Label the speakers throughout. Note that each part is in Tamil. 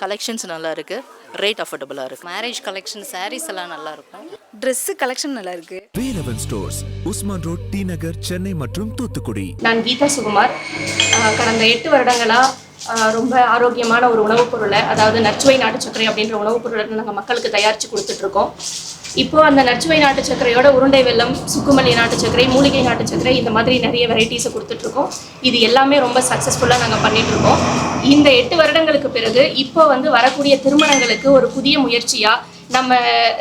Speaker 1: கலெக்ஷன்ஸ் நல்லா இருக்கு. ரேட் அஃபோர்டபுளாக இருக்கு.
Speaker 2: மேரேஜ் கலெக்ஷன் சாரீஸ் எல்லாம் நல்லா இருக்கும்.
Speaker 3: ட்ரெஸ்ஸு கலெக்ஷன் நல்லா இருக்கு.
Speaker 4: Velavan stores Usman road T Nagar Chennai மற்றும் தூத்துக்குடி.
Speaker 5: நான் கீதா சுகுமார். கடந்த எட்டு வருடங்களாக ரொம்ப ஆரோக்கியமான ஒரு உணவுப் பொருளை அதாவது நச்சுவை நாட்டு சர்க்கரை அப்படின்ற உணவுப் பொருளை நாங்கள் மக்களுக்கு தயாரித்து கொடுத்துட்ருக்கோம் இப்போ அந்த நச்சுவை நாட்டு சர்க்கரையோட உருண்டை வெல்லம் சுக்குமல்லி நாட்டு சர்க்கரை மூலிகை நாட்டு சர்க்கரை இந்த மாதிரி நிறைய வெரைட்டிஸை கொடுத்துட்ருக்கோம். இது எல்லாமே ரொம்ப சக்ஸஸ்ஃபுல்லாக நாங்கள் பண்ணிகிட்ருக்கோம் இந்த எட்டு வருடங்களுக்கு பிறகு இப்போ வந்து வரக்கூடிய திருமணங்களுக்கு ஒரு புதிய முயற்சியாக நம்ம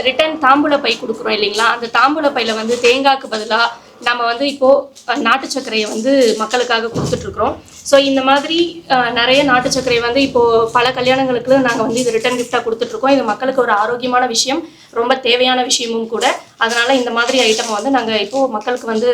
Speaker 5: ரிட்டன் தாம்பூல பை கொடுக்குறோம் இல்லைங்களா? அந்த தாம்பூல பையில் வந்து தேங்காய்க்கு பதிலாக நம்ம வந்து இப்போ நாட்டு சர்க்கரையை வந்து மக்களுக்காக கொடுத்துட்டு இருக்கிறோம் ஸோ இந்த மாதிரி நிறைய நாட்டு சர்க்கரை வந்து இப்போ பல கல்யாணங்களுக்கு நாங்கள் வந்து இது ரிட்டர்ன் கிஃப்டாக கொடுத்துட்ருக்கோம். இது மக்களுக்கு ஒரு ஆரோக்கியமான விஷயம் ரொம்ப தேவையான விஷயமும் கூட. அதனால இந்த மாதிரி ஐட்டம் வந்து நாங்கள் இப்போ மக்களுக்கு வந்து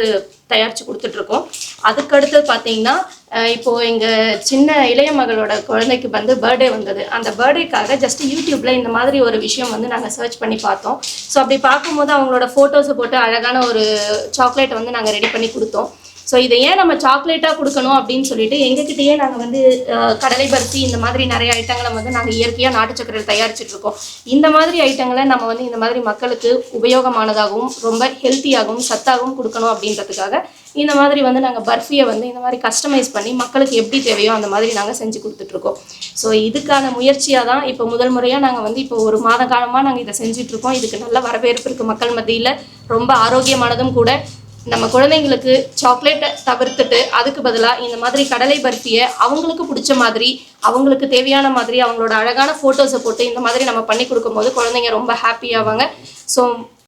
Speaker 5: தயாரித்து கொடுத்துட்ருக்கோம். அதுக்கடுத்து பார்த்தீங்கன்னா இப்போது இப்போ எங்கள் சின்ன இளைய மகளோட குழந்தைக்கு வந்து பர்த்டே வந்தது. அந்த பர்த்டேக்காக ஜஸ்ட் யூடியூப்ல இந்த மாதிரி ஒரு விஷயம் வந்து நாங்கள் சர்ச் பண்ணி பார்த்தோம். ஸோ அப்படி பார்க்கும்போது அவங்களோட ஃபோட்டோஸை போட்டு அழகான ஒரு சாக்லேட் வந்து நாங்கள் ரெடி பண்ணி கொடுத்தோம். ஸோ இதை ஏன் நம்ம சாக்லேட்டாக கொடுக்கணும் அப்படின்னு சொல்லிட்டு எங்ககிட்டயே நாங்கள் வந்து கடலை பருத்தி இந்த மாதிரி நிறைய ஐட்டங்களை வந்து நாங்கள் இயற்கையாக நாட்டு சக்கரை தயாரிச்சுட்டு இருக்கோம். இந்த மாதிரி ஐட்டங்களை நம்ம வந்து இந்த மாதிரி மக்களுக்கு உபயோகமானதாகவும் ரொம்ப ஹெல்த்தியாகவும் சத்தாகவும் கொடுக்கணும் அப்படின்றதுக்காக இந்த மாதிரி வந்து நாங்கள் பர்ஃபியை வந்து இந்த மாதிரி கஸ்டமைஸ் பண்ணி மக்களுக்கு எப்படி தேவையோ அந்த மாதிரி நாங்கள் செஞ்சு கொடுத்துட்ருக்கோம் ஸோ இதுக்கான முயற்சியாக தான் இப்போ முதல் முறையாக நாங்கள் வந்து இப்போ ஒரு மாத காலமாக நாங்கள் இதை செஞ்சிட்ருக்கோம் இதுக்கு நல்ல வரவேற்பு இருக்குது மக்கள் மத்தியில். ரொம்ப ஆரோக்கியமானதும் கூட. நம்ம குழந்தைங்களுக்கு சாக்லேட்டை தவிர்த்துட்டு அதுக்கு பதிலாக இந்த மாதிரி கடலை பர்ஃபியை அவங்களுக்கு பிடிச்ச மாதிரி அவங்களுக்கு தேவையான மாதிரி அவங்களோட அழகான ஃபோட்டோஸை போட்டு இந்த மாதிரி நம்ம பண்ணி கொடுக்கும்போது குழந்தைங்க ரொம்ப ஹாப்பியாவாங்க ஸோ